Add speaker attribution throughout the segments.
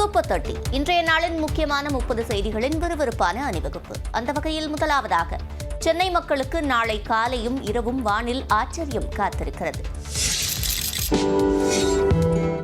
Speaker 1: Super thirty. இன்றைய நாளின் முக்கியமான முப்பது செய்திகளின் விறுவிறுப்பான அணிவகுப்பு. அந்த வகையில் முதலாவதாக சென்னை மக்களுக்கு நாளை காலையும் இரவும் வானில் ஆச்சரியம் காத்திருக்கிறது.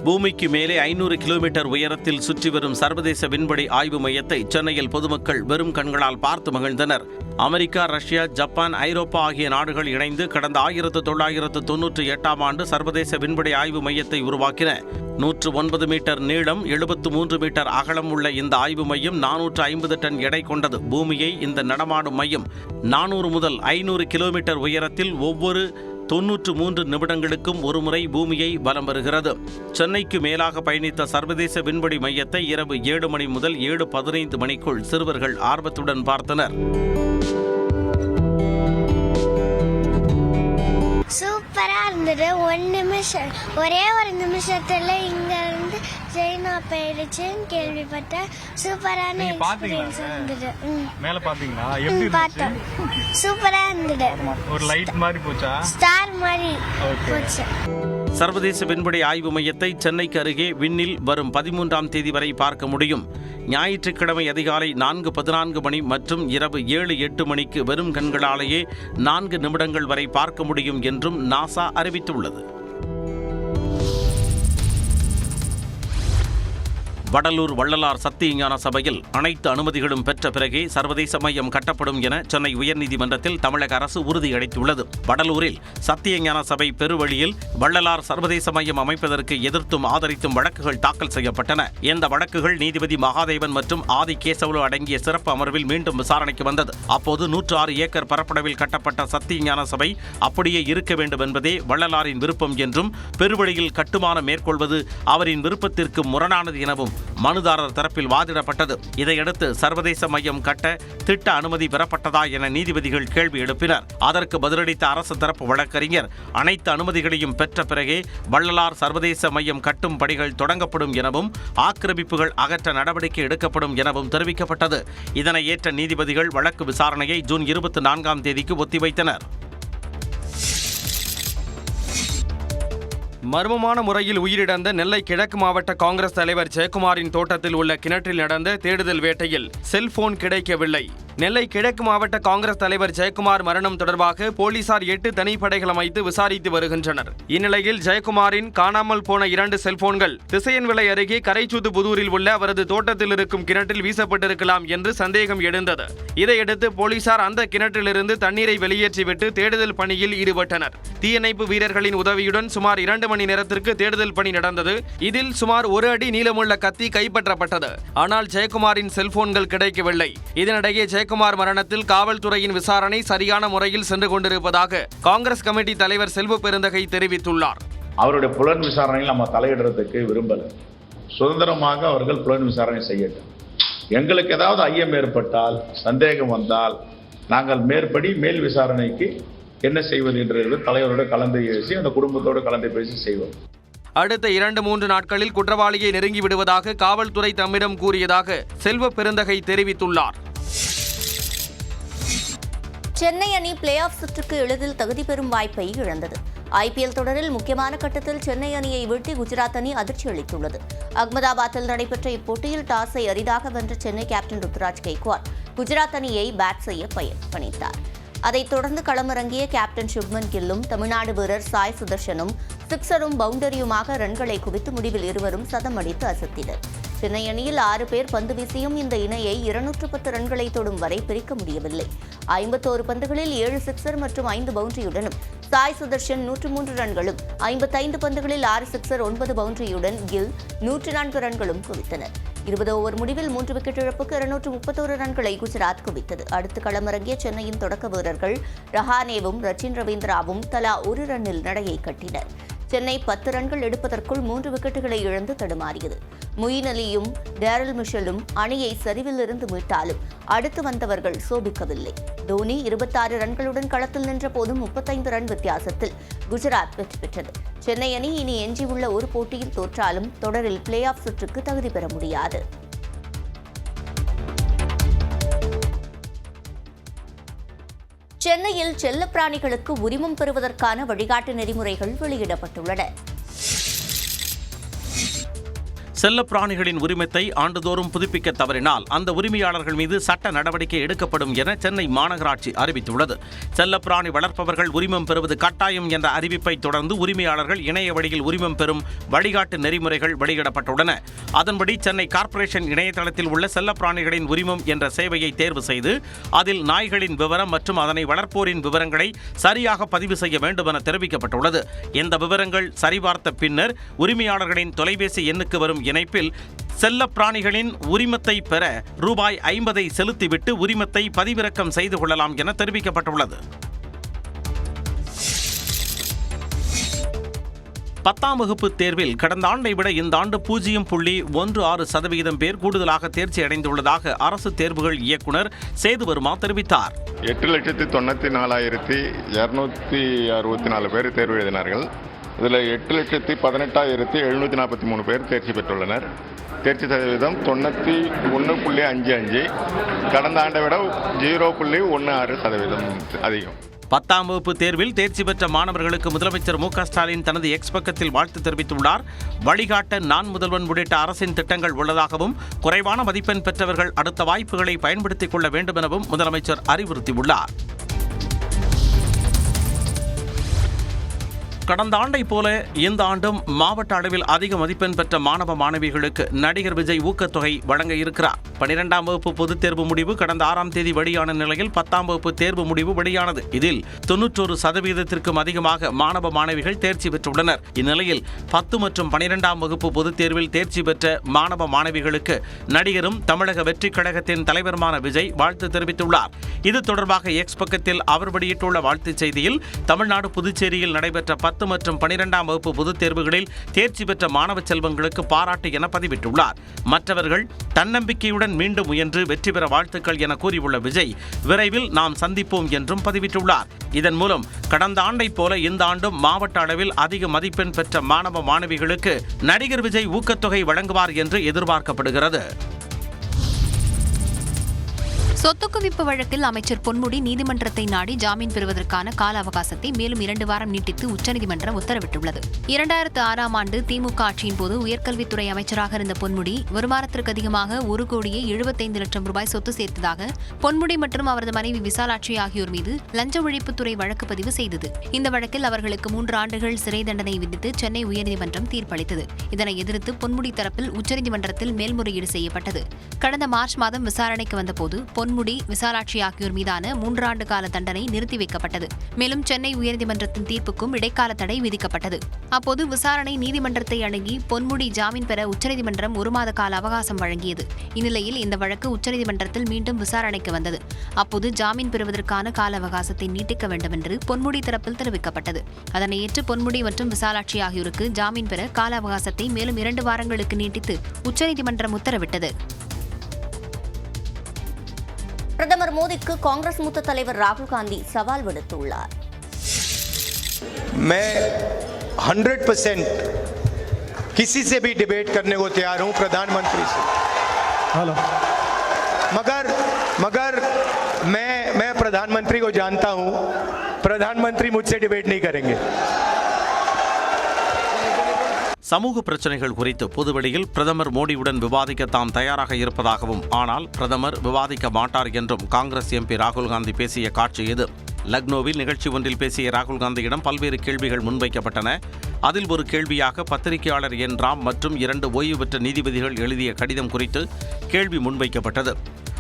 Speaker 2: பூமிக்கு மேலே ஐநூறு கிலோமீட்டர் உயரத்தில் சுற்றி வரும் சர்வதேச விண்வெளி ஆய்வு மையத்தை சென்னையில் பொதுமக்கள் வெறும் கண்களால் பார்த்து மகிழ்ந்தனர். அமெரிக்கா ரஷ்யா ஜப்பான் ஐரோப்பா ஆகிய நாடுகள் இணைந்து கடந்த ஆயிரத்து தொள்ளாயிரத்து தொன்னூற்றி எட்டாம் ஆண்டு சர்வதேச விண்வெளி ஆய்வு மையத்தை உருவாக்கின. நூற்று ஒன்பது மீட்டர் நீளம் எழுபத்து மூன்று மீட்டர் அகலம் உள்ள இந்த ஆய்வு மையம் நானூற்று ஐம்பது டன் எடை கொண்டது. பூமியை இந்த நடமாடும் மையம் நானூறு முதல் ஐநூறு கிலோமீட்டர் உயரத்தில் ஒவ்வொரு தொன்னூற்று மூன்று நிமிடங்களுக்கும் ஒருமுறை பூமியை வலம் வருகிறது. சென்னைக்கு மேலாக பயணித்த சர்வதேச விண்வெளி மையத்தை இரவு ஏழு மணி முதல் ஏழு பதினைந்து மணிக்குள் சிறுவர்கள் ஆர்வத்துடன் பார்த்தனர்.
Speaker 3: சூப்பரா இருந்தது. ஒரு நிமிஷம் ஒரே ஒரு நிமிஷத்துல இங்க சைனா போயிடுச்சுன்னு கேள்விப்பட்டேன் சூப்பரான எக்ஸ்பீரியன்ஸ் இருந்தது.
Speaker 4: மேல பாத்தீங்களா? எப்படி
Speaker 3: பார்த்தேன்.
Speaker 4: இருந்துச்சு
Speaker 3: சூப்பரா இருந்தது.
Speaker 4: ஒரு லைட் மாதிரி போச்சா?
Speaker 3: ஸ்டார் மாதிரி. போச்சு.
Speaker 2: சர்வதேச விண்வெளி ஆய்வு மையத்தை சென்னைக்கு அருகே விண்ணில் வரும் பதிமூன்றாம் தேதி வரை பார்க்க முடியும். ஞாயிற்றுக்கிழமை அதிகாலை நான்கு பதினான்கு மணி மற்றும் இரவு ஏழு எட்டு மணிக்கு வெறும் கண்களாலேயே நான்கு நிமிடங்கள் வரை பார்க்க முடியும் என்றும் நாசா அறிவித்துள்ளது. வடலூர் வள்ளலார் சத்தியஞான சபையில் அனைத்து அனுமதிகளும் பெற்ற பிறகே சர்வதேச மையம் கட்டப்படும் என சென்னை உயர்நீதிமன்றத்தில் தமிழக அரசு உறுதியளித்துள்ளது. வடலூரில் சத்தியஞான சபை பெருவழியில் வள்ளலார் சர்வதேச மையம் அமைப்பதற்கு எதிர்த்தும் ஆதரித்தும் வழக்குகள் தாக்கல் செய்யப்பட்டன. இந்த வழக்குகள் நீதிபதி மகாதேவன் மற்றும் ஆதி கேசவலு அடங்கிய சிறப்பு அமர்வில் மீண்டும் விசாரணைக்கு வந்தது. அப்போது நூற்று ஆறு ஏக்கர் பரப்பளவில் கட்டப்பட்ட சத்தியஞான சபை அப்படியே இருக்க வேண்டும் என்பதே வள்ளலாரின் விருப்பம் என்றும் பெருவழியில் கட்டுமானம் மேற்கொள்வது அவரின் விருப்பத்திற்கு முரணானது எனவும் மனுதாரர் தரப்பில் வாதிடப்பட்டது. இதையடுத்து சர்வதேச மையம் கட்ட திட்ட அனுமதி பெறப்பட்டதா என நீதிபதிகள் கேள்வி எழுப்பினர். அதற்கு பதிலளித்த அரசு தரப்பு வழக்கறிஞர் அனைத்து அனுமதிகளையும் பெற்ற பிறகே வள்ளலார் சர்வதேச மையம் கட்டும் பணிகள் தொடங்கப்படும் எனவும் ஆக்கிரமிப்புகள் அகற்ற நடவடிக்கை எடுக்கப்படும் எனவும் தெரிவிக்கப்பட்டது. இதனை ஏற்ற நீதிபதிகள் வழக்கு விசாரணையை ஜூன் இருபத்தி நான்காம் தேதிக்கு ஒத்திவைத்தனர்.
Speaker 5: மர்மமான முறையில் உயிரிழந்த நெல்லை கிழக்கு மாவட்ட காங்கிரஸ் தலைவர் ஜெயக்குமாரின் தோட்டத்தில் உள்ள கிணற்றில் நடந்த தேடுதல் வேட்டையில் செல்போன் கிடைக்கவில்லை. நெல்லை கிழக்கு மாவட்ட காங்கிரஸ் தலைவர் ஜெயக்குமார் மரணம் தொடர்பாக போலீசார் எட்டு தனிப்படைகள் அமைத்து விசாரித்து வருகின்றனர். இந்நிலையில் ஜெயக்குமாரின் காணாமல் போன இரண்டு செல்போன்கள் திசையன்விளை அருகே கரைச்சூத்து புதூரில் உள்ள அவரது தோட்டத்தில் இருக்கும் கிணற்றில் வீசப்பட்டிருக்கலாம் என்று சந்தேகம் எழுந்தது. இதையடுத்து போலீசார் அந்த கிணற்றிலிருந்து தண்ணீரை வெளியேற்றிவிட்டு தேடுதல் பணியில் ஈடுபட்டனர். தீயணைப்பு வீரர்களின் உதவியுடன் சுமார் இரண்டு மணி மணி நேரத்திற்கு தேடுதல் பணி நடந்தது. இதில் சுமார் ஒரு அடி நீளமுள்ள கத்தி கைப்பற்றப்பட்டது. ஆனால் ஜெயக்குமாரின் செல்போன்கள் கிடைக்கவில்லை. இதனிடையே ஜெயக்குமார் மரணத்தில் காவல்துறையின் விசாரணை சரியான முறையில் சென்று கொண்டிருப்பதாக காங்கிரஸ் கமிட்டி தலைவர் செல்வ பெருந்தகை தெரிவித்துள்ளார்.
Speaker 6: அவருடைய புலன் விசாரணையில் நம்ம தலையிடுறதுக்கு விரும்பல. சுதந்திரமாக அவர்கள் புலன் விசாரணை செய்யட்டும். எங்களுக்கு ஏதாவது ஐயம் ஏற்பட்டால் சந்தேகம் வந்தால் நாங்கள் மேற்படி மேல் விசாரணைக்கு என்ன செய்வது என்று தலைவரோடு கலந்து பேசி அந்த குடும்பத்தோடு கலந்து பேசி செய்வோம்.
Speaker 5: அடுத்த இரண்டு மூன்று நாட்களில் குற்றவாளியை நெருங்கி விடுவதாக காவல்துறை தம்மிடம் கூறியதாக செல்வ பெருந்தகை தெரிவித்துள்ளார்.
Speaker 1: சென்னை அணி பிளே ஆஃப் சுற்றுக்கு எளிதில் தகுதி பெறும் வாய்ப்பை இழந்தது. ஐபிஎல் தொடரில் முக்கியமான கட்டத்தில் சென்னை அணியை வீழ்த்தி குஜராத் அணி அதிர்ச்சி அளித்துள்ளது. அகமதாபாத்தில் நடைபெற்ற இப்போட்டியில் டாஸை அரிதாக வென்ற சென்னை கேப்டன் ருத்ராஜ் கெய்க்வாட் குஜராத் அணியை பேட் செய்ய பய- பணித்தார். அதைத் தொடர்ந்து களமிறங்கிய கேப்டன் சுப்மன் கில்லும் தமிழ்நாடு வீரர் சாய் சுதர்ஷனும் சிக்ஸரும் பவுண்டரியுமாக ரன்களை குவித்து முடிவில் இருவரும் சதம் அடித்து அசத்தினர். சென்னை அணியில் ஆறு பேர் பந்து வீசியும் இந்த இணையை இருநூற்று பத்து ரன்களை தொடும் வரை பிரிக்க முடியவில்லை. ஐம்பத்தோரு பந்துகளில் ஏழு சிக்ஸர் மற்றும் ஐந்து பவுண்டரியுடனும் சாய் சுதர்ஷன் நூற்று மூன்று ரன்களும் ஐம்பத்தைந்து பந்துகளில் ஆறு சிக்ஸர் ஒன்பது பவுண்டரியுடன் கில் நூற்று நான்கு ரன்களும் குவித்தனர். இருபது ஓவர் முடிவில் மூன்று விக்கெட் இழப்புக்கு இருநூற்று முப்பத்தோரு ரன்களை குஜராத் குவித்தது. அடுத்து களமிறங்கிய சென்னையின் தொடக்க வீரர்கள் ரஹானேவும் ரச்சின் ரவீந்திராவும் தலா ஒரு ரன்னில் நடையை கட்டினர். சென்னை பத்து ரன்கள் எடுப்பதற்குள் மூன்று விக்கெட்டுகளை இழந்து தடுமாறியது. முயின் அலியும் டேரல் மிஷலும் அணியை சரிவிலிருந்து மீட்டாலும் அடுத்து வந்தவர்கள் சோபிக்கவில்லை. தோனி இருபத்தாறு ரன்களுடன் களத்தில் நின்ற போதும் முப்பத்தைந்து ரன் வித்தியாசத்தில் குஜராத் வெற்றி பெற்றது. சென்னை அணி இனி எஞ்சியுள்ள ஒரு போட்டியில் தோற்றாலும் தொடரில் பிளே ஆஃப் சுற்றுக்கு தகுதி பெற முடியாது. சென்னையில் செல்லப்பிராணிகளுக்கு உரிமம் பெறுவதற்கான வழிகாட்டு நெறிமுறைகள் வெளியிடப்பட்டுள்ளன.
Speaker 2: செல்லப்பிராணிகளின் உரிமத்தை ஆண்டுதோறும் புதுப்பிக்க தவறினால் அந்த உரிமையாளர்கள் மீது சட்ட நடவடிக்கை எடுக்கப்படும் என சென்னை மாநகராட்சி அறிவித்துள்ளது. செல்லப்பிராணி வளர்ப்பவர்கள் உரிமம் பெறுவது கட்டாயம் என்ற அறிவிப்பை தொடர்ந்து உரிமையாளர்கள் இணைய வழியில் உரிமம் பெறும் வழிகாட்டு நெறிமுறைகள் வெளியிடப்பட்டுள்ளன. அதன்படி சென்னை கார்ப்பரேஷன் இணையதளத்தில் உள்ள செல்லப்பிராணிகளின் உரிமம் என்ற சேவையை தேர்வு செய்து அதில் நாய்களின் விவரம் மற்றும் அதனை வளர்ப்போரின் விவரங்களை சரியாக பதிவு செய்ய வேண்டும் என தெரிவிக்கப்பட்டுள்ளது. இந்த விவரங்கள் சரிபார்த்த பின்னர் உரிமையாளர்களின் தொலைபேசி எண்ணுக்கு வரும் இணைப்பில் செல்ல பிராணிகளின் உரிமத்தை பெற ரூபாய் ஐம்பதை செலுத்திவிட்டு உரிமத்தை பதிவிறக்கம் செய்து கொள்ளலாம் என தெரிவிக்கப்பட்டுள்ளது. பத்தாம் வகுப்பு தேர்வில் கடந்த ஆண்டை விட இந்த ஆண்டு பூஜ்ஜியம் புள்ளி ஒன்று ஆறு சதவிகிதம் பேர் கூடுதலாக தேர்ச்சி அடைந்துள்ளதாக அரசு தேர்வுகள் இயக்குனர் சேதுவர்மா தெரிவித்தார்.
Speaker 7: எட்டு லட்சத்தி தொண்ணூற்றி நாலாயிரத்தி இரநூத்தி அறுபத்தி நாலு பேர் தேர்வு எழுதினார்கள். இதில் எட்டு லட்சத்தி பதினெட்டாயிரத்தி எழுநூற்றி நாற்பத்தி மூணு பேர் தேர்ச்சி பெற்றுள்ளனர். தேர்ச்சி சதவீதம் தொண்ணூற்றி ஒன்று புள்ளி அஞ்சு அஞ்சு. கடந்த ஆண்டை விட ஜீரோ புள்ளி ஒன்று ஆறு சதவீதம் அதிகம்.
Speaker 2: பத்தாம் வகுப்பு தேர்வில் தேர்ச்சி பெற்ற மாணவர்களுக்கு முதலமைச்சர் மு க ஸ்டாலின் தனது எக்ஸ் பக்கத்தில் வாழ்த்து தெரிவித்துள்ளார். வழிகாட்ட நான் முதல்வன் உள்ளிட்ட அரசின் திட்டங்கள் உள்ளதாகவும் குறைவான மதிப்பெண் பெற்றவர்கள் அடுத்த வாய்ப்புகளை பயன்படுத்திக் கொள்ள வேண்டும் எனவும் முதலமைச்சர் அறிவுறுத்தியுள்ளார். கடந்த ஆண்டை போல இந்த ஆண்டும் மாவட்ட அளவில் அதிக மதிப்பெண் பெற்ற மாணவ மாணவிகளுக்கு நடிகர் விஜய் ஊக்கத்தொகை வழங்க இருக்கிறார். பனிரெண்டாம் வகுப்பு பொதுத் தேர்வு முடிவு கடந்த ஆறாம் தேதி வெளியான நிலையில் பத்தாம் வகுப்பு தேர்வு முடிவு வெளியானது. இதில் தொன்னூற்றொரு சதவீதத்திற்கும் அதிகமாக மாணவ மாணவிகள் தேர்ச்சி பெற்றுள்ளனர். இந்நிலையில் பத்து மற்றும் பனிரெண்டாம் வகுப்பு பொதுத் தேர்வில் தேர்ச்சி பெற்ற மாணவ மாணவிகளுக்கு நடிகரும் தமிழக வெற்றிக் கழகத்தின் தலைவருமான விஜய் வாழ்த்து தெரிவித்துள்ளார். இது தொடர்பாக எக்ஸ் பக்கத்தில் அவர் வெளியிட்டுள்ள வாழ்த்துச் செய்தியில் தமிழ்நாடு புதுச்சேரியில் நடைபெற்ற பத்து மற்றும் பனிரெண்டாம் வகுப்பு பொதுத் தேர்வுகளில் தேர்ச்சி பெற்ற மாணவ செல்வங்களுக்கு பாராட்டு என பதிவிட்டுள்ளார். மற்றவர்கள் தன்னம்பிக்கையுடன் மீண்டும் முயன்று வெற்றி பெற வாழ்த்துக்கள் என கூறியுள்ள விஜய் விரைவில் நாம் சந்திப்போம் என்றும் பதிவிட்டுள்ளார். இதன் மூலம் கடந்த ஆண்டைப் போல இந்த ஆண்டும் மாவட்ட அளவில் அதிக மதிப்பெண் பெற்ற மாணவ மாணவிகளுக்கு நடிகர் விஜய் ஊக்கத்தொகை வழங்குவார் என்று எதிர்பார்க்கப்படுகிறது.
Speaker 8: சொத்து குவிப்பு வழக்கில் அமைச்சர் பொன்முடி நீதிமன்றத்தை நாடி ஜாமீன் பெறுவதற்கான கால அவகாசத்தை மேலும் இரண்டு வாரம் நீட்டித்து உச்சநீதிமன்றம் உத்தரவிட்டுள்ளது. இரண்டாயிரத்து ஆறாம் ஆண்டு திமுக ஆட்சியின் போது உயர்கல்வித்துறை அமைச்சராக இருந்த பொன்முடி வருமானத்திற்கு அதிகமாக ஒரு கோடியே எழுபத்தைந்து லட்சம் ரூபாய் சொத்து சேர்த்ததாக பொன்முடி மற்றும் அவரது மனைவி விசாலாட்சி ஆகியோர் மீது லஞ்ச ஒழிப்புத்துறை வழக்கு பதிவு செய்தது. இந்த வழக்கில் அவர்களுக்கு மூன்று ஆண்டுகள் சிறை தண்டனை விதித்து சென்னை உயர்நீதிமன்றம் தீர்ப்பளித்தது. இதனை எதிர்த்து பொன்முடி தரப்பில் உச்சநீதிமன்றத்தில் மேல்முறையீடு செய்யப்பட்டது. கடந்த மார்ச் மாதம் விசாரணைக்கு வந்தபோது பொன்முடி விசாலாட்சி ஆகியோர் மீதான மூன்றாண்டு கால தண்டனை நிறுத்தி வைக்கப்பட்டது. மேலும் சென்னை உயர்நீதிமன்றத்தின் தீர்ப்புக்கும் இடைக்கால தடை விதிக்கப்பட்டது. அப்போது விசாரணை நீதிமன்றத்தை அணுகி பொன்முடி ஜாமீன் பெற உச்சநீதிமன்றம் ஒரு மாத கால அவகாசம் வழங்கியது. இந்நிலையில் இந்த வழக்கு உச்சநீதிமன்றத்தில் மீண்டும் விசாரணைக்கு வந்தது. அப்போது ஜாமீன் பெறுவதற்கான கால அவகாசத்தை நீட்டிக்க வேண்டும் என்று பொன்முடி தரப்பில் தெரிவிக்கப்பட்டது. அதனை ஏற்று பொன்முடி மற்றும் விசாலாட்சி ஆகியோருக்கு ஜாமீன் பெற கால அவகாசத்தை மேலும் இரண்டு வாரங்களுக்கு நீட்டித்து உச்சநீதிமன்றம் உத்தரவிட்டது.
Speaker 1: பிரதமர் மோடிக்கு காங்கிரஸ் மூத்த தலைவர் ராகுல் காந்தி சவால் விடுத்துள்ளார்
Speaker 9: मैं हंड्रेड परसेंट किसी से भी डिबेट करने को तैयार हूं प्रधानमंत्री से हेलो मगर मगर मैं मैं प्रधानमंत्री को जानता हूं प्रधानमंत्री मुझसे डिबेट नहीं करेंगे
Speaker 2: சமூக பிரச்சனைகள் குறித்து பொதுவெளியில் பிரதமர் மோடியுடன் விவாதிக்க தாம் தயாராக இருப்பதாகவும் ஆனால் பிரதமர் விவாதிக்க மாட்டார் என்றும் காங்கிரஸ் எம்பி ராகுல் காந்தி பேசிய காட்சி இது. லக்னோவில் நிகழ்ச்சி ஒன்றில் பேசிய ராகுல் காந்தியிடம் பல்வேறு கேள்விகள் முன்வைக்கப்பட்டன. அதில் ஒரு கேள்வியாக பத்திரிகையாளர் என் ராம் மற்றும் இரண்டு ஓய்வு பெற்ற நீதிபதிகள் எழுதிய கடிதம் குறித்து கேள்வி முன்வைக்கப்பட்டது.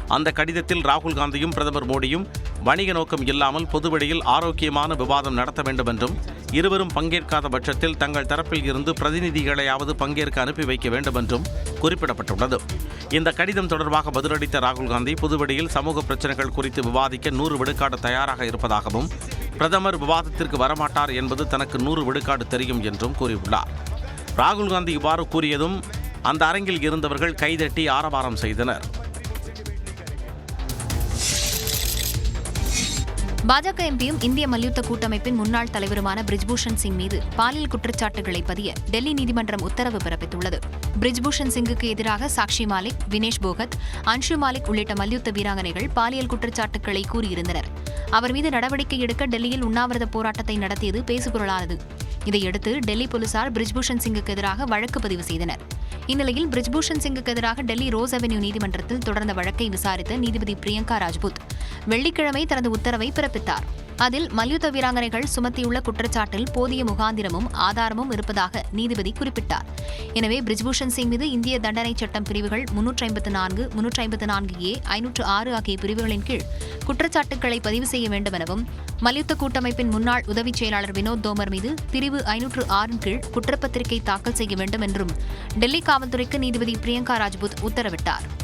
Speaker 2: அந்த கடிதத்தில் ராகுல் காந்தியும் பிரதமர் மோடியும் வணிக நோக்கம் இல்லாமல் பொதுவெளியில் ஆரோக்கியமான விவாதம் நடத்த வேண்டும் என்றும் இருவரும் பங்கேற்காத பட்சத்தில் தங்கள் தரப்பில் இருந்து பிரதிநிதிகளையாவது பங்கேற்க அனுப்பி வைக்க வேண்டும் என்றும் குறிப்பிடப்பட்டுள்ளது. இந்த கடிதம் தொடர்பாக பதிலளித்த ராகுல் காந்தி புதுவெளியில் சமூக பிரச்சனைகள் குறித்து விவாதிக்க நூறு விடுக்காடு தயாராக இருப்பதாகவும் பிரதமர் விவாதத்திற்கு வரமாட்டார் என்பது தனக்கு நூறு விடுக்காடு தெரியும் என்றும் கூறியுள்ளார். ராகுல் காந்தி இவ்வாறு கூறியதும் அந்த அரங்கில் இருந்தவர்கள் கைதட்டி ஆரவாரம் செய்தனர்.
Speaker 8: பாஜக எம்பியும் இந்திய மல்யுத்த கூட்டமைப்பின் முன்னாள் தலைவருமான பிரிஜ்பூஷன் சிங் மீது பாலியல் குற்றச்சாட்டுகளை பதிய டெல்லி நீதிமன்றம் உத்தரவு பிறப்பித்துள்ளது. பிரிஜ்பூஷன் சிங்குக்கு எதிராக சாக்ஷி மாலிக் வினேஷ் போகத் அன்ஷு மாலிக் உள்ளிட்ட மல்யுத்த வீராங்கனைகள் பாலியல் குற்றச்சாட்டுகளை கூறியிருந்தனர். அவர் மீது நடவடிக்கை எடுக்க டெல்லியில் உண்ணாவிரத போராட்டத்தை நடத்தியது பேசுபொருளானது. இதையடுத்து டெல்லி போலீசார் பிரிஜ்பூஷன் சிங்குக்கு எதிராக வழக்கு பதிவு செய்தனர். இந்நிலையில் பிரிஜ்பூஷன் சிங்குக்கு எதிராக டெல்லி ரோஸ் அவென்யூ நீதிமன்றத்தில் தொடர்ந்த வழக்கை விசாரித்த நீதிபதி பிரியங்கா ராஜ்புத் வெள்ளிக்கிழமை தனது உத்தரவை பிறப்பித்தார். அதில் மல்யுத்த வீராங்கனைகள் சுமத்தியுள்ள குற்றச்சாட்டில் போதிய முகாந்திரமும் ஆதாரமும் இருப்பதாக நீதிபதி குறிப்பிட்டார். எனவே பிரிஜ்பூஷன் சிங் மீது இந்திய தண்டனை சட்டம் பிரிவுகள் முன்னூற்றி ஐம்பத்து நான்கு முன்னூற்றி ஐம்பத்து நான்கு ஏ ஐநூற்று ஆறு ஆகிய பிரிவுகளின் கீழ் குற்றச்சாட்டுகளை பதிவு செய்ய வேண்டும் எனவும் மல்யுத்த கூட்டமைப்பின் முன்னாள் உதவிச் செயலாளர் வினோத் தோமர் மீது பிரிவு ஐநூற்று ஆறின் கீழ் குற்றப்பத்திரிகை தாக்கல் செய்ய வேண்டும் என்றும் டெல்லி காவல்துறைக்கு நீதிபதி பிரியங்கா ராஜ்புத் உத்தரவிட்டார்.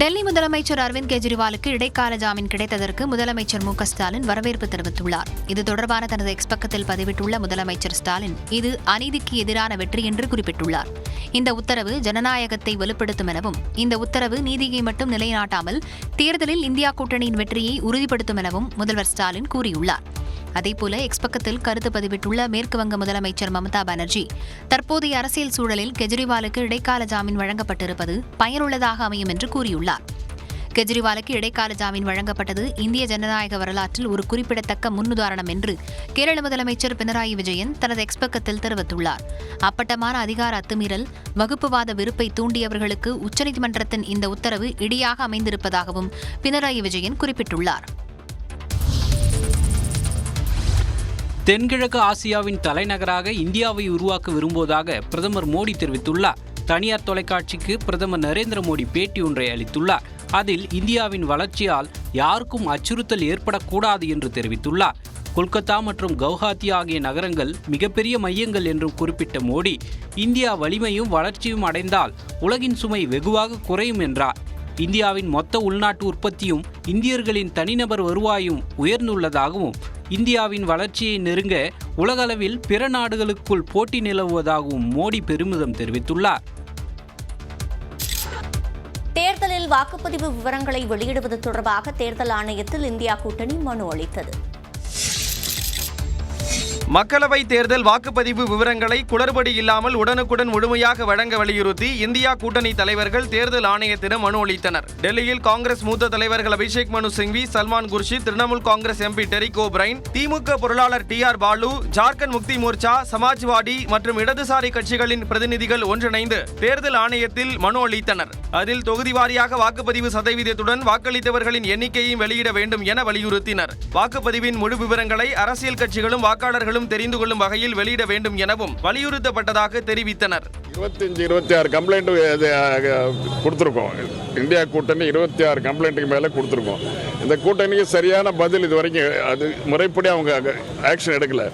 Speaker 8: டெல்லி முதலமைச்சர் அரவிந்த் கெஜ்ரிவாலுக்கு இடைக்கால ஜாமீன் கிடைத்ததற்கு முதலமைச்சர் மு ஸ்டாலின் வரவேற்பு தெரிவித்துள்ளார். இது தொடர்பான தனது எக்ஸ்பக்கத்தில் பதிவிட்டுள்ள முதலமைச்சர் ஸ்டாலின் இது அநீதிக்கு எதிரான வெற்றி என்று குறிப்பிட்டுள்ளார். இந்த உத்தரவு ஜனநாயகத்தை வலுப்படுத்தும் எனவும் இந்த உத்தரவு நீதியை மட்டும் நிலைநாட்டாமல் தேர்தலில் இந்தியா கூட்டணியின் வெற்றியை உறுதிப்படுத்தும் எனவும் முதல்வர் ஸ்டாலின் கூறியுள்ளார். அதேபோல எக்ஸ் பக்கத்தில் கருத்து பதிவிட்டுள்ள மேற்குவங்க முதலமைச்சர் மம்தா பானர்ஜி. தற்போதைய அரசியல் சூழலில் கெஜ்ரிவாலுக்கு இடைக்கால ஜாமீன் வழங்கப்பட்டிருப்பது பயனுள்ளதாக அமையும் என்று கூறியுள்ளார். கெஜ்ரிவாலுக்கு இடைக்கால ஜாமீன் வழங்கப்பட்டது இந்திய ஜனநாயக வரலாற்றில் ஒரு குறிப்பிடத்தக்க முன்னுதாரணம் என்று கேரள முதலமைச்சர் பினராயி விஜயன் தனது எக்ஸ் பக்கத்தில் தெரிவித்துள்ளார். அப்பட்டமான அதிகார அத்துமீறல் வகுப்புவாத வெறுப்பை தூண்டியவர்களுக்கு உச்சநீதிமன்றத்தின் இந்த உத்தரவு இடியாக அமைந்திருப்பதாகவும் பினராயி விஜயன் குறிப்பிட்டுள்ளார்.
Speaker 10: தென்கிழக்கு ஆசியாவின் தலைநகராக இந்தியாவை உருவாக்க விரும்புவதாக பிரதமர் மோடி தெரிவித்துள்ளார். தனியார் தொலைக்காட்சிக்கு பிரதமர் நரேந்திர மோடி பேட்டி ஒன்றை அளித்துள்ளார். அதில் இந்தியாவின் வளர்ச்சியால் யாருக்கும் அச்சுறுத்தல் ஏற்படக்கூடாது என்று தெரிவித்துள்ளார். கொல்கத்தா மற்றும் கவுஹாத்தி ஆகிய நகரங்கள் மிகப்பெரிய மையங்கள் என்றும் குறிப்பிட்ட மோடி இந்தியா வலிமையும் வளர்ச்சியும் அடைந்தால் உலகின் சுமை வெகுவாக குறையும் என்றார். இந்தியாவின் மொத்த உள்நாட்டு உற்பத்தியும் இந்தியர்களின் தனிநபர் வருவாயும் உயர்ந்துள்ளதாகவும் இந்தியாவின் வளர்ச்சியை நெருங்க உலகளவில் பிற நாடுகளுக்குள் போட்டி நிலவுவதாகவும் மோடி பெருமிதம் தெரிவித்துள்ளார்.
Speaker 1: தேர்தலில் வாக்குப்பதிவு விவரங்களை வெளியிடுவது தொடர்பாக தேர்தல் ஆணையத்தில் இந்தியா கூட்டணி மனு அளித்தது.
Speaker 5: மக்களவை தேர்தல் வாக்குப்பதிவு விவரங்களை குளறுபடி இல்லாமல் உடனுக்குடன் முழுமையாக வழங்க வலியுறுத்தி இந்தியா கூட்டணி தலைவர்கள் தேர்தல் ஆணையத்திடம் மனு அளித்தனர். டெல்லியில் காங்கிரஸ் மூத்த தலைவர்கள் அபிஷேக் மனு சிங்வி சல்மான் குர்ஷித் திரிணாமுல் காங்கிரஸ் எம்பி டெரிக் ஓபிரைன் திமுக பொருளாளர் டி ஆர் பாலு ஜார்க்கண்ட் முக்தி மோர்ச்சா சமாஜ்வாடி மற்றும் இடதுசாரி கட்சிகளின் பிரதிநிதிகள் ஒன்றிணைந்து தேர்தல் ஆணையத்தில் மனு அளித்தனர். அதில் தொகுதி வாரியாக வாக்குப்பதிவு சதவீதத்துடன் வாக்களித்தவர்களின் எண்ணிக்கையும் வெளியிட வேண்டும் என வலியுறுத்தினர். வாக்குப்பதிவின் முழு விவரங்களை அரசியல் கட்சிகளும் வாக்காளர்களும் தெரிந்து கொள்ளும் வகையில் வெளியிட வேண்டும் எனவும் வலியுறுத்தப்பட்டதாக தெரிவித்தனர்.
Speaker 7: இருபத்தஞ்சு இருபத்தி ஆறு கம்ப்ளைண்ட் கொடுத்துருக்கோம். இந்தியா கூட்டணி இருபத்தி ஆறு கம்ப்ளைண்ட்டுக்கு மேலே கொடுத்துருக்கோம். இந்த கூட்டணிக்கு சரியான பதில் இது வரைக்கும் அது முறைப்படி அவங்க ஆக்ஷன் எடுக்கலை.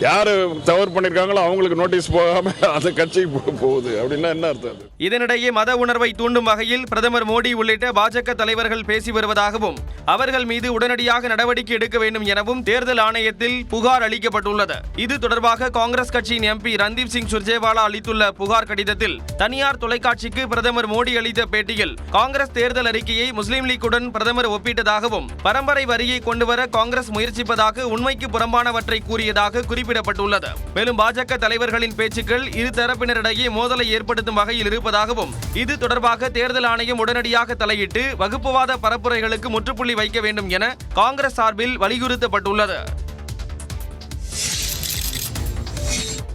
Speaker 7: யார் தவறு பண்ணியிருக்காங்களோ அவங்களுக்கு நோட்டீஸ் போகாம அந்த கட்சிக்கு போகுது. அப்படின்னா என்ன அர்த்தம் அது?
Speaker 5: இதனிடையே மத உணர்வை தூண்டும் வகையில் பிரதமர் மோடி உள்ளிட்ட பாஜக தலைவர்கள் பேசி வருவதாகவும் அவர்கள் மீது உடனடியாக நடவடிக்கை எடுக்க வேண்டும் எனவும் தேர்தல் ஆணையத்தில் புகார் அளிக்கப்பட்டுள்ளது. இது தொடர்பாக காங்கிரஸ் கட்சியின் எம்பி ரந்தீப் சிங் சுர்ஜேவாலா அளித்துள்ள புகார் கடிதத்தில் தனியார் தொலைக்காட்சிக்கு பிரதமர் மோடி அளித்த பேட்டியில் காங்கிரஸ் தேர்தல் அறிக்கையை முஸ்லீம் லீக்குடன் பிரதமர் ஒப்பிட்டதாகவும் பரம்பரை வரியை கொண்டுவர காங்கிரஸ் முயற்சிப்பதாக உண்மைக்கு புறம்பானவற்றை கூறியதாக குறிப்பிட்டார் குறிப்பிடப்பட்டுள்ளது. மேலும் பாஜக தலைவர்களின் பேச்சுக்கள் இரு தரப்பினரிடையே மோதலை ஏற்படுத்தும் வகையில் இருப்பதாகவும் இது தொடர்பாக தேர்தல் ஆணையம் உடனடியாக தலையிட்டு வகுப்புவாத பரப்புரைகளுக்கு முற்றுப்புள்ளி வைக்க வேண்டும் என காங்கிரஸ் சார்பில் வலியுறுத்தப்பட்டுள்ளது.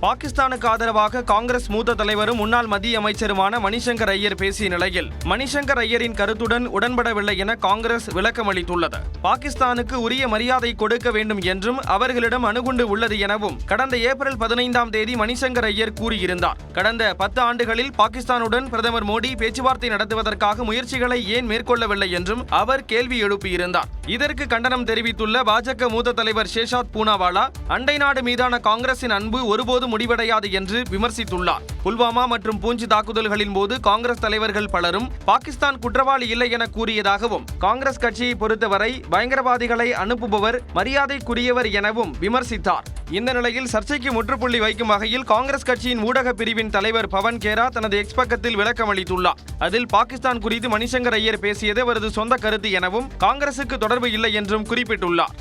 Speaker 5: பாகிஸ்தானுக்கு ஆதரவாக காங்கிரஸ் மூத்த தலைவரும் முன்னாள் மத்திய அமைச்சருமான மணிசங்கர் ஐயர் பேசிய நிலையில் மணிசங்கர் ஐயரின் கருத்துடன் உடன்படவில்லை என காங்கிரஸ் விளக்கம் அளித்துள்ளது. பாகிஸ்தானுக்கு உரிய மரியாதை கொடுக்க வேண்டும் என்றும் அவர்களிடம் அணுகுண்டு உள்ளது எனவும் கடந்த ஏப்ரல் பதினைந்தாம் தேதி மணிசங்கர் ஐயர் கூறியிருந்தார். கடந்த பத்து ஆண்டுகளில் பாகிஸ்தானுடன் பிரதமர் மோடி பேச்சுவார்த்தை நடத்துவதற்காக முயற்சிகளை ஏன் மேற்கொள்ளவில்லை என்றும் அவர் கேள்வி எழுப்பியிருந்தார். இதற்கு கண்டனம் தெரிவித்துள்ள பாஜக மூத்த தலைவர் சேஷாத் பூனாவாலா அண்டை நாடு மீதான காங்கிரசின் அன்பு ஒருபோதும் முடிவடையாது என்று விமர்சித்துள்ளார். புல்வாமா மற்றும் பூஞ்ச் தாக்குதல்களின் போது காங்கிரஸ் தலைவர்கள் பலரும் பாகிஸ்தான் குற்றவாளி இல்லை என கூறியதாகவும் காங்கிரஸ் கட்சியை பொறுத்தவரை பயங்கரவாதிகளை அனுப்புபவர் மரியாதைக்குரியவர் எனவும் விமர்சித்தார். இந்த நிலையில் சர்ச்சைக்கு முற்றுப்புள்ளி வைக்கும் வகையில் காங்கிரஸ் கட்சியின் ஊடக பிரிவின் தலைவர் பவன் கேரா தனது எக்ஸ் பக்கத்தில் விளக்கம் அளித்துள்ளார். அதில் பாகிஸ்தான் குறித்து மணிசங்கர் ஐயர் பேசியது அவரது சொந்த கருத்து எனவும் காங்கிரசுக்கு தொடர்பு இல்லை என்றும் குறிப்பிட்டுள்ளார்.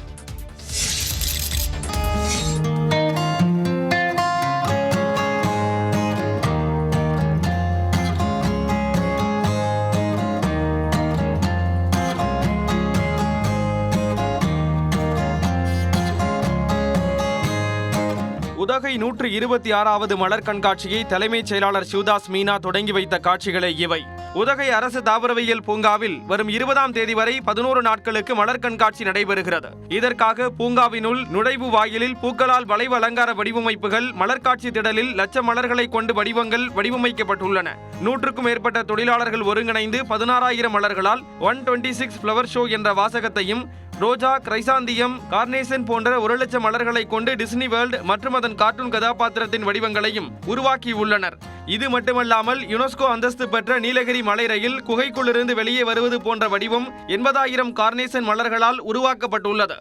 Speaker 5: உதகை நூற்று இருபத்தி ஆறாவது மலர் கண்காட்சியை தலைமைச் செயலாளர் சிவதாஸ் மீனா தொடங்கி வைத்த காட்சிகளே இவை. உதகை அரசு தாவரவியல் பூங்காவில் வரும் இருபதாம் தேதி வரை பதினோரு நாட்களுக்கு மலர் கண்காட்சி நடைபெறுகிறது. இதற்காக பூங்காவினுள் நுழைவு வாயிலில் பூக்களால் வளைவு அலங்கார வடிவமைப்புகள் மலர்காட்சி திடலில் லட்ச மலர்களை கொண்டு வடிவங்கள் வடிவமைக்கப்பட்டுள்ளன. நூற்றுக்கும் மேற்பட்ட தொழிலாளர்கள் ஒருங்கிணைந்து பதினாறாயிரம் மலர்களால் one twenty six flower show என்ற வாசகத்தையும் ரோஜா கிரைசாந்தியம் கார்னேசன் போன்ற ஒரு லட்சம் மலர்களை கொண்டு டிஸ்னி வேர்ல்ட் மற்றும் அதன் கார்ட்டூன் கதாபாத்திரத்தின் வடிவங்களையும் உருவாக்கியுள்ளனர். இது மட்டுமல்லாமல் யுனெஸ்கோ அந்தஸ்து பெற்ற நீலகிரி மலை ரயில் குகைக்குள்ளிருந்து வெளியே வருவது போன்ற வடிவம் எண்பதாயிரம் கார்னேசன் மலர்களால் உருவாக்கப்பட்டுள்ளது.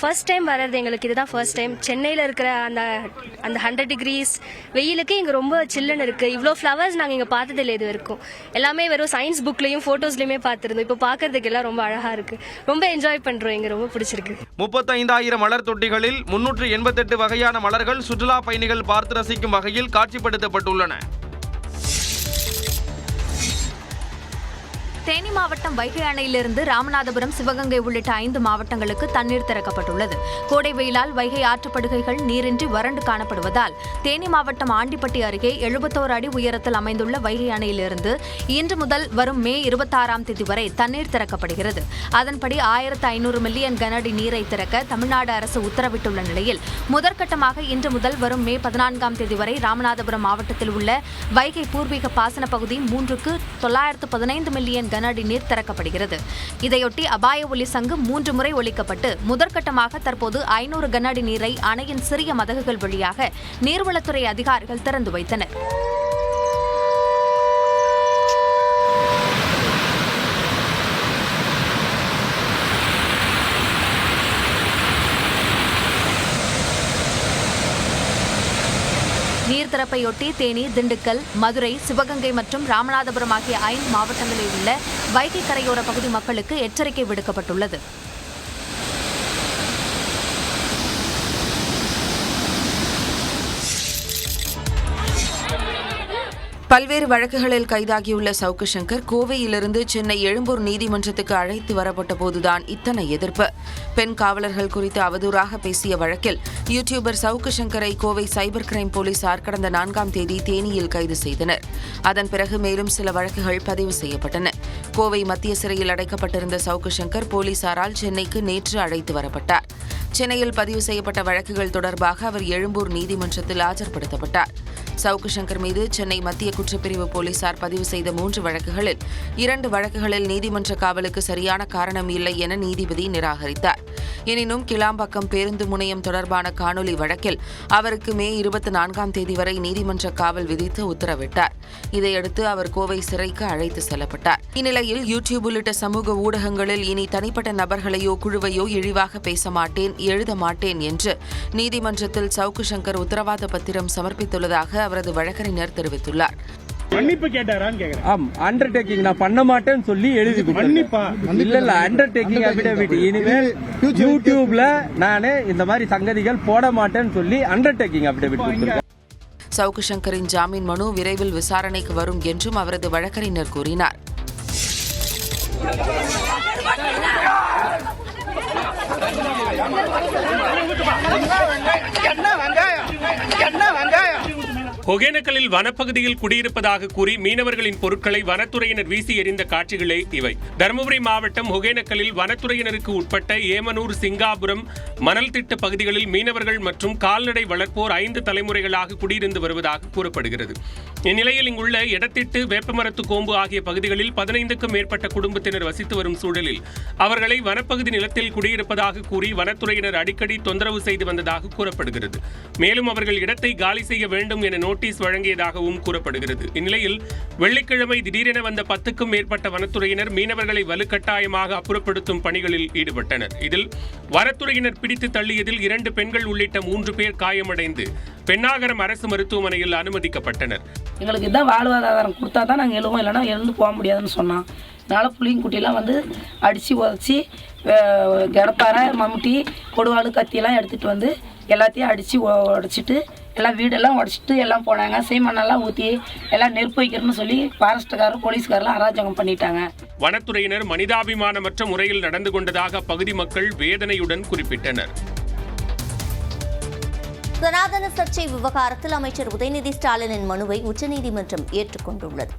Speaker 11: ஃபர்ஸ்ட் டைம் வர்றது எங்களுக்கு இதுதான் ஃபர்ஸ்ட் டைம் சென்னையில் இருக்கிற அந்த அந்த ஹண்ட்ரட் டிகிரிஸ் வெயிலுக்கு இங்கே ரொம்ப சில்லுன்னு இருக்குது இவ்வளோ ஃப்ளவர்ஸ் நாங்கள் இங்கே பார்த்ததில்லை இது வரைக்கும். எல்லாமே வெறும் சயின்ஸ் புக்லேயும் ஃபோட்டோஸ்லையுமே பார்த்துருந்தோம். இப்போ பார்க்கறதுக்கு எல்லாம் ரொம்ப அழகாக இருக்குது ரொம்ப என்ஜாய் பண்ணுறோம் இங்கே ரொம்ப பிடிச்சிருக்கு.
Speaker 5: முப்பத்தைந்தாயிரம் மலர் தொட்டிகளில் முன்னூற்று எண்பத்தெட்டு வகையான மலர்கள் சுற்றுலா பயணிகள் பார்த்து ரசிக்கும் வகையில் காட்சிப்படுத்தப்பட்டுள்ளன.
Speaker 12: தேனி மாவட்டம் வைகை அணையிலிருந்து ராமநாதபுரம் சிவகங்கை உள்ளிட்ட ஐந்து மாவட்டங்களுக்கு தண்ணீர் திறக்கப்பட்டுள்ளது. கோடை வெயிலால் வைகை ஆற்றுப்படுகைகள் நீரின்றி வறண்டு காணப்படுவதால் தேனி மாவட்டம் ஆண்டிப்பட்டி அருகே எழுபத்தோரு அடி உயரத்தில் அமைந்துள்ள வைகை அணையிலிருந்து இன்று முதல் வரும் மே இருபத்தாறாம் தேதி வரை தண்ணீர் திறக்கப்படுகிறது. அதன்படி ஆயிரத்து ஐநூறு மில்லியன் கனஅடி நீரை திறக்க தமிழ்நாடு அரசு உத்தரவிட்டுள்ள நிலையில் முதற்கட்டமாக இன்று முதல் வரும் மே பதினான்காம் தேதி வரை ராமநாதபுரம் மாவட்டத்தில் உள்ள வைகை பூர்வீக பாசன பகுதி மூன்றுக்கு தொள்ளாயிரத்து பதினைந்து மில்லியன் கன அடி நீர் திறக்கப்படுகிறது. இதையொட்டி அபாய ஒலி சங்கு மூன்று முறை ஒலிக்கப்பட்டு முதற்கட்டமாக தற்போது ஐநூறு கன அடி நீரை அணையின் சிறிய மதகுகள் வழியாக நீர்வளத்துறை அதிகாரிகள் திறந்து வைத்தனர். நீர் தேனி திண்டுக்கல் மதுரை சிவகங்கை மற்றும் ராமநாதபுரம் ஆகிய ஐந்து மாவட்டங்களில் உள்ள வைகை கரையோர பகுதி மக்களுக்கு எச்சரிக்கை விடுக்கப்பட்டுள்ளது.
Speaker 13: பல்வேறு வழக்குகளில் கைதாகியுள்ள சவுக்கு சங்கர் கோவையிலிருந்து சென்னை எழும்பூர் நீதிமன்றத்துக்கு அழைத்து வரப்பட்ட போதுதான் இத்தனை எதிர்ப்பு. பெண் காவலர்கள் குறித்து அவதூறாக பேசிய வழக்கில் யூடியூபர் சவுக்கு சங்கரை கோவை சைபர் கிரைம் போலீசார் கடந்த நான்காம் தேதி தேனியில் கைது செய்தனர். அதன் பிறகு மேலும் சில வழக்குகள் பதிவு செய்யப்பட்டன. கோவை மத்திய சிறையில் அடைக்கப்பட்டிருந்த சவுக்கு சங்கர் போலீசாரால் சென்னைக்கு நேற்று அழைத்து வரப்பட்டார். சென்னையில் பதிவு செய்யப்பட்ட வழக்குகள் தொடர்பாக அவர் எழும்பூர் நீதிமன்றத்தில் ஆஜர்படுத்தப்பட்டார். சவுக்கு சங்கர் மீது சென்னை மத்திய குற்றப்பிரிவு போலீசார் பதிவு செய்த மூன்று வழக்குகளில் இரண்டு வழக்குகளில் நீதிமன்ற காவலுக்கு சரியான காரணம் இல்லை என நீதிபதி நிராகரித்தார். எனினும் கிளாம்பாக்கம் பேருந்து முனையம் தொடர்பான காணொலி வழக்கில் அவருக்கு மே இருபத்தி நான்காம் தேதி வரை நீதிமன்ற காவல் விதித்து உத்தரவிட்டார். இதையடுத்து அவர் கோவை சிறைக்கு அழைத்து செல்லப்பட்டார். இந்நிலையில் யூடியூப் உள்ளிட்ட சமூக ஊடகங்களில் இனி தனிப்பட்ட நபர்களையோ குழுவையோ இழிவாக பேச மாட்டேன் எழுத மாட்டேன் என்று நீதிமன்றத்தில் சவுக்கு சங்கர் உத்தரவாத பத்திரம் சமர்ப்பித்துள்ளதாக அவரது வழக்கறிஞர் தெரிவித்துள்ளார்.
Speaker 4: மன்னிப்பு கேட்டாரான்னு கேக்குறேன்.
Speaker 14: ஆம் அண்டர்டேக்கிங் நான் பண்ண மாட்டேன்னு சொல்லி எழுதி
Speaker 4: மன்னிப்பா?
Speaker 14: இல்ல இல்ல அண்டர்டேக்கிங் அபிடேவிட் இனிமேல் யூடியூப்ல நானே இந்த மாதிரி சங்கதிகள் போட மாட்டேன்னு சொல்லி அண்டர்டேக்கிங் அபிடேவிட் கொடுத்திருக்கேன்.
Speaker 13: சவுக்கு சங்கரின் ஜாமீன் மனு விரைவில் விசாரணைக்கு வரும் என்றும் அவரது வழக்கறிஞர் கூறினார்.
Speaker 15: ஒகேனக்கலில் வனப்பகுதியில் குடியிருப்பதாக கூறி மீனவர்களின் பொருட்களை வனத்துறையினர் வீசி எறிந்த காட்சிகளே இவை. தருமபுரி மாவட்டம் ஒகேனக்கலில் வனத்துறையினருக்கு உட்பட்ட ஏமனூர் சிங்காபுரம் மணல் திட்ட பகுதிகளில் மீனவர்கள் மற்றும் கால்நடை வளர்ப்போர் ஐந்து தலைமுறைகளாக குடியிருந்து வருவதாக கூறப்படுகிறது. இந்நிலையில் இங்குள்ள இடத்திட்டு வேப்பமரத்து கோம்பு ஆகிய பகுதிகளில் பதினைந்துக்கும் மேற்பட்ட குடும்பத்தினர் வசித்து வரும் சூழலில் அவர்களை வனப்பகுதி நிலத்தில் குடியிருப்பதாக கூறி வனத்துறையினர் அடிக்கடி தொந்தரவு செய்து வந்ததாக கூறப்படுகிறது. மேலும் அவர்கள் இடத்தை காலி செய்ய வேண்டும் என நோட்டீஸ் வழங்கியதாகவும் கூறப்படுகிறது. இந்நிலையில் வெள்ளிக்கிழமை திடீரென வந்த பத்துக்கும் மேற்பட்ட வனத்துறையினர் மீனவர்களை வலுக்கட்டாயமாக அப்புறப்படுத்தும் பணிகளில் ஈடுபட்டனர். இதில் வனத்துறையினர் பிடித்து தள்ளியதில் இரண்டு பெண்கள் உள்ளிட்ட மூன்று பேர் காயமடைந்து பெண்ணாகரம் அரசு மருத்துவமனையில் அனுமதிக்கப்பட்டனர்.
Speaker 16: எங்களுக்கு இதான் வாழ்வாதாரம். கொடுத்தா தான் நாங்கள் எழுவோம். இல்லைன்னா எழுந்து போக முடியாதுன்னு சொன்னான். அதனால் புளியங்குட்டியெல்லாம் வந்து அடித்து உதச்சி கிடப்பார மம்முட்டி கொடுவாள் கத்தியெல்லாம் எடுத்துகிட்டு வந்து எல்லாத்தையும் அடித்து உடச்சிட்டு எல்லாம் வீடெல்லாம் உடச்சிட்டு எல்லாம் போனாங்க. சீமண்ணெல்லாம் ஊற்றி எல்லாம் நெருப்பு வைக்கிறேன்னு சொல்லி ஃபாரஸ்ட்டுக்காரர் போலீஸ்காரெல்லாம் அராஜகம் பண்ணிட்டாங்க.
Speaker 15: வனத்துறையினர் மனிதாபிமானமற்ற முறையில் நடந்து கொண்டதாக அப்பகுதி மக்கள் வேதனையுடன் குறிப்பிட்டனர்.
Speaker 1: சனாதன சர்ச்சை விவகாரத்தில் அமைச்சர் உதயநிதி ஸ்டாலினின் மனுவை உச்சநீதிமன்றம் ஏற்றுக்கொண்டுள்ளது.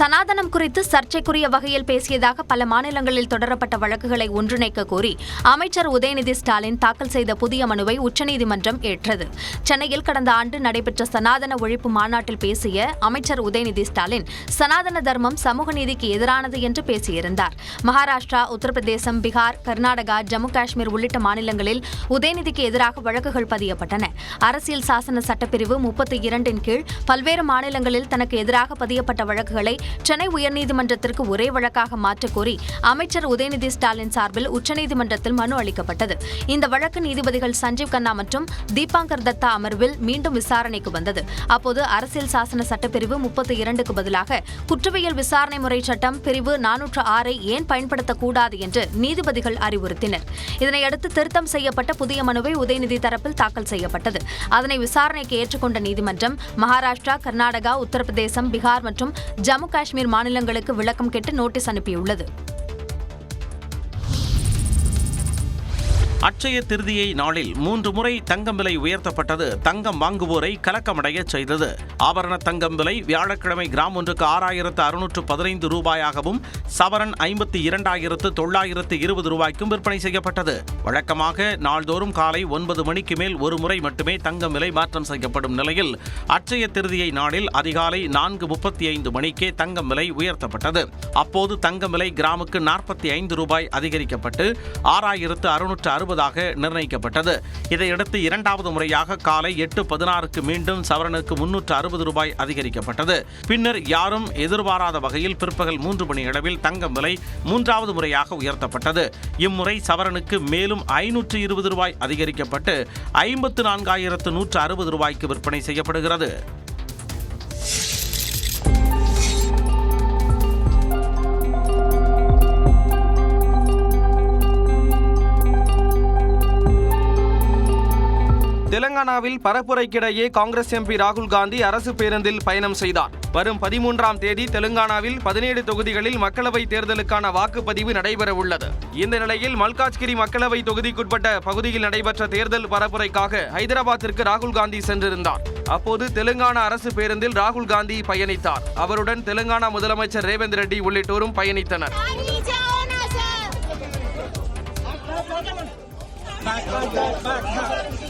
Speaker 12: சனாதனம் குறித்து சர்ச்சைக்குரிய வகையில் பேசியதாக பல மாநிலங்களில் தொடரப்பட்ட வழக்குகளை ஒன்றிணைக்க கோரி அமைச்சர் உதயநிதி ஸ்டாலின் தாக்கல் செய்த புதிய மனுவை உச்சநீதிமன்றம் ஏற்றது. சென்னையில் கடந்த ஆண்டு நடைபெற்ற சனாதன ஒழிப்பு மாநாட்டில் பேசிய அமைச்சர் உதயநிதி ஸ்டாலின் சனாதன தர்மம் சமூக நீதிக்கு எதிரானது என்று பேசியிருந்தார். மகாராஷ்டிரா உத்தரப்பிரதேசம் பீகார் கர்நாடகா ஜம்மு காஷ்மீர் உள்ளிட்ட மாநிலங்களில் உதயநிதிக்கு எதிராக வழக்குகள் பதியப்பட்டன. அரசியல் சாசன சட்டப்பிரிவு முப்பத்தி இரண்டின் கீழ் பல்வேறு மாநிலங்களில் தனக்கு எதிராக பதியப்பட்ட வழக்குகளை சென்னை உயர்நீதிமன்றத்திற்கு ஒரே வழக்காக மாற்றக்கோரி அமைச்சர் உதயநிதி ஸ்டாலின் சார்பில் உச்சநீதிமன்றத்தில் மனு அளிக்கப்பட்டது. இந்த வழக்கு நீதிபதிகள் சஞ்சீவ் கண்ணா மற்றும் தீபாங்கர் தத்தா அமர்வில் மீண்டும் விசாரணைக்கு வந்தது. அப்போது அரசியல் சாசன சட்டப்பிரிவு முப்பத்தி இரண்டுக்கு பதிலாக குற்றவியல் விசாரணை முறை சட்டம் பிரிவு நானூற்று ஆறை ஏன் பயன்படுத்தக்கூடாது என்று நீதிபதிகள் அறிவுறுத்தினர். இதனையடுத்து திருத்தம் செய்யப்பட்ட புதிய மனுவை உதயநிதி தரப்பில் தாக்கல் செய்யப்பட்டது. அதனை விசாரணைக்கு ஏற்றுக்கொண்ட நீதிமன்றம் மகாராஷ்டிரா கர்நாடகா உத்தரப்பிரதேசம் பீகார் மற்றும் ஜம்மு காஷ்மீர் மாநிலங்களுக்கு விளக்கம் கேட்டு நோட்டீஸ் அனுப்பியுள்ளது.
Speaker 2: அச்சய திருதியை நாளில் மூன்று முறை தங்கம் விலை உயர்த்தப்பட்டது. தங்கம் வாங்குவோரை கலக்கமடையச் செய்தது. ஆபரண தங்கம் விலை வியாழக்கிழமை கிராம் ஒன்றுக்கு ஆறாயிரத்து அறுநூற்று பதினைந்து ரூபாயாகவும் சவரன் ஐம்பத்தி இரண்டாயிரத்து தொள்ளாயிரத்து இருபது ரூபாய்க்கும் விற்பனை செய்யப்பட்டது. வழக்கமாக நாள்தோறும் காலை ஒன்பது மணிக்கு மேல் ஒரு முறை மட்டுமே தங்கம் விலை மாற்றம் செய்யப்படும் நிலையில் அச்சய திருதியை நாளில் அதிகாலை நான்கு முப்பத்தி ஐந்து மணிக்கே தங்கம் விலை உயர்த்தப்பட்டது. அப்போது தங்கம் விலை கிராமுக்கு நாற்பத்தி ஐந்து ரூபாய் அதிகரிக்கப்பட்டு ஆறாயிரத்து அறுநூற்று மாறுவதாக நிர்ணயிக்கப்பட்டது. இதையடுத்து இரண்டாவது முறையாக காலை எட்டு பதினாறுக்கு மீண்டும் சவரனுக்கு முன்னூற்று அறுபது ரூபாய் அதிகரிக்கப்பட்டது. பின்னர் யாரும் எதிர்பாராத வகையில் பிற்பகல் மூன்று மணி அளவில் தங்கம் விலை மூன்றாவது முறையாக உயர்த்தப்பட்டது. இம்முறை சவரனுக்கு மேலும் ஐநூற்று இருபது ரூபாய் அதிகரிக்கப்பட்டு ஐம்பத்து நான்காயிரத்து நூற்று அறுபது ரூபாய்க்கு விற்பனை செய்யப்படுகிறது.
Speaker 5: தெலங்கானாவில் பரப்புரைக்கிடையே காங்கிரஸ் எம்பி ராகுல் காந்தி அரசு பேருந்தில் பயணம் செய்தார். வரும் பதிமூன்றாம் தேதி தெலுங்கானாவில் பதினேழு தொகுதிகளில் மக்களவை தேர்தலுக்கான வாக்குப்பதிவு நடைபெறவுள்ளது. இந்த நிலையில் மல்காஜ்கிரி மக்களவை தொகுதிக்குட்பட்ட பகுதியில் நடைபெற்ற தேர்தல் பரப்புரைக்காக ஹைதராபாத்திற்கு ராகுல் காந்தி சென்றிருந்தார். அப்போது தெலுங்கானா அரசு பேருந்தில் ராகுல் காந்தி பயணித்தார். அவருடன் தெலுங்கானா முதலமைச்சர் ரேவந்த் ரெட்டி உள்ளிட்டோரும் பயணித்தனர்.
Speaker 17: for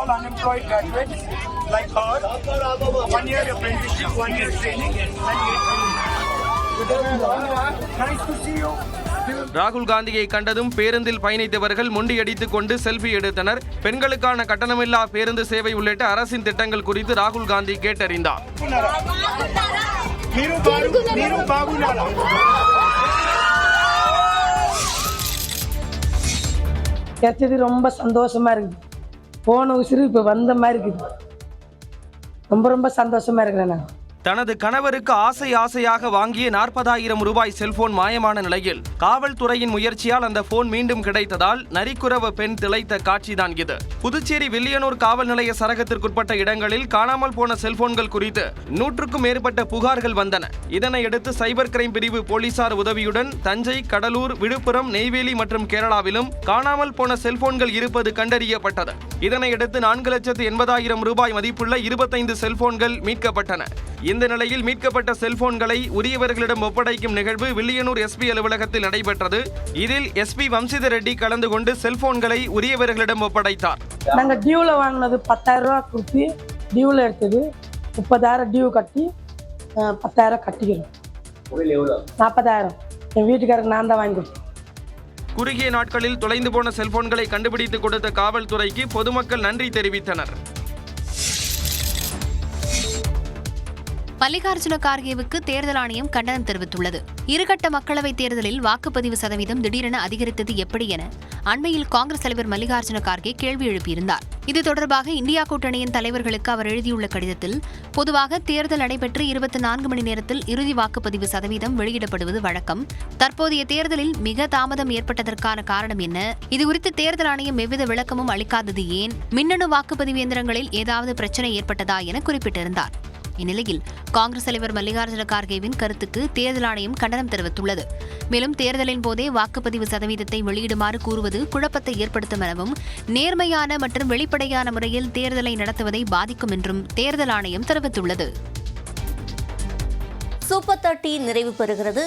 Speaker 17: all unemployed graduates like her, one year apprenticeship, one year training, and Nice
Speaker 5: ராகுல் காந்தியை கண்டதும் பேருந்தில் பயணித்தவர்கள் முண்டியடித்துக் கொண்டு செல்ஃபி எடுத்தனர். பெண்களுக்கான கட்டணமில்லா பேருந்து சேவை உள்ளிட்ட அரசின் திட்டங்கள் குறித்து ராகுல் காந்தி கேட்டறிந்தார்.
Speaker 18: ரொம்ப சந்தோஷமா இருக்குது போன உசுறு இப்போ வந்த மாதிரி இருக்குது ரொம்ப ரொம்ப சந்தோஷமாக இருக்கிறேன் நான்.
Speaker 5: தனது கணவருக்கு ஆசை ஆசையாக வாங்கிய நாற்பதாயிரம் ரூபாய் செல்போன் மாயமான நிலையில் காவல்துறையின் முயற்சியால் அந்த போன் மீண்டும் கிடைத்ததால் நரிக்குறவ பெண் திளைத்த காட்சிதான் இது. புதுச்சேரி வில்லியனூர் காவல் நிலைய சரகத்திற்குட்பட்ட இடங்களில் காணாமல் போன செல்போன்கள் குறித்து நூற்றுக்கும் மேற்பட்ட புகார்கள் வந்தன. இதனையடுத்து சைபர் கிரைம் பிரிவு போலீசார் உதவியுடன் தஞ்சை கடலூர் விழுப்புரம் நெய்வேலி மற்றும் கேரளாவிலும் காணாமல் போன செல்போன்கள் இருப்பது கண்டறியப்பட்டது. இதனையடுத்து நான்கு லட்சத்து எண்பதாயிரம் ரூபாய் மதிப்புள்ள இருபத்தைந்து செல்போன்கள் மீட்கப்பட்டன. இந்த நிலையில் மீட்கப்பட்ட செல்போன்களை உரியவர்களிடம் ஒப்படைக்கும் நிகழ்வு வில்லியனூர் எஸ்பி அலுவலகத்தில் நடைபெற்றது. இதில் எஸ்பி வம்சிதர் ரெட்டி கலந்து கொண்டு செல்போன்களை உரியவர்களிடம் ஒப்படைத்தார்.
Speaker 18: நாங்க டியூல வாங்கினது பத்தாயிரம் ரூபா கொடுத்து டியூல எடுத்தது முப்பதாயிரம் டியூ கட்டி பத்தாயிரம் கட்டிக்கிறோம். நாற்பதாயிரம் என் வீட்டுக்காரருக்கு நான் தான் வாங்கி கொடுத்தேன்.
Speaker 5: குறுகிய நாட்களில் தொலைந்து போன செல்போன்களை கண்டுபிடித்து கொடுத்த காவல்துறைக்கு பொதுமக்கள் நன்றி தெரிவித்தனர்.
Speaker 8: மல்லிகார்ஜுன கார்கேவுக்கு தேர்தல் ஆணையம் கண்டனம் தெரிவித்துள்ளது. இருகட்ட மக்களவைத் தேர்தலில் வாக்குப்பதிவு சதவீதம் திடீரென அதிகரித்தது எப்படி என அண்மையில் காங்கிரஸ் தலைவர் மல்லிகார்ஜுன கார்கே கேள்வி எழுப்பியிருந்தார். இது தொடர்பாக இந்தியா கூட்டணியின் தலைவர்களுக்கு அவர் எழுதியுள்ள கடிதத்தில் பொதுவாக தேர்தல் நடைபெற்று இருபத்தி நான்கு மணி நேரத்தில் இறுதி வாக்குப்பதிவு சதவீதம் வெளியிடப்படுவது வழக்கம். தற்போதைய தேர்தலில் மிக தாமதம் ஏற்பட்டதற்கான காரணம் என்ன? இதுகுறித்து தேர்தல் ஆணையம் எவ்வித விளக்கமும் அளிக்காதது ஏன்? மின்னணு வாக்குப்பதிவு இயந்திரங்களில் ஏதாவது பிரச்சனை ஏற்பட்டதா என குறிப்பிட்டிருந்தார். இந்நிலையில் காங்கிரஸ் தலைவர் மல்லிகார்ஜுன கார்கேவின் கருத்துக்கு தேர்தல் ஆணையம் கண்டனம் தெரிவித்துள்ளது. மேலும் தேர்தலின் போதே வாக்குப்பதிவு சதவீதத்தை வெளியிடுமாறு கூறுவது குழப்பத்தை ஏற்படுத்தும் எனவும் நேர்மையான மற்றும் வெளிப்படையான முறையில் தேர்தலை நடத்துவதை பாதிக்கும் என்றும் தேர்தல் ஆணையம் தெரிவித்துள்ளது.
Speaker 1: சூப்பர் தேர்ட்டி நிறைவு பெறுகிறது.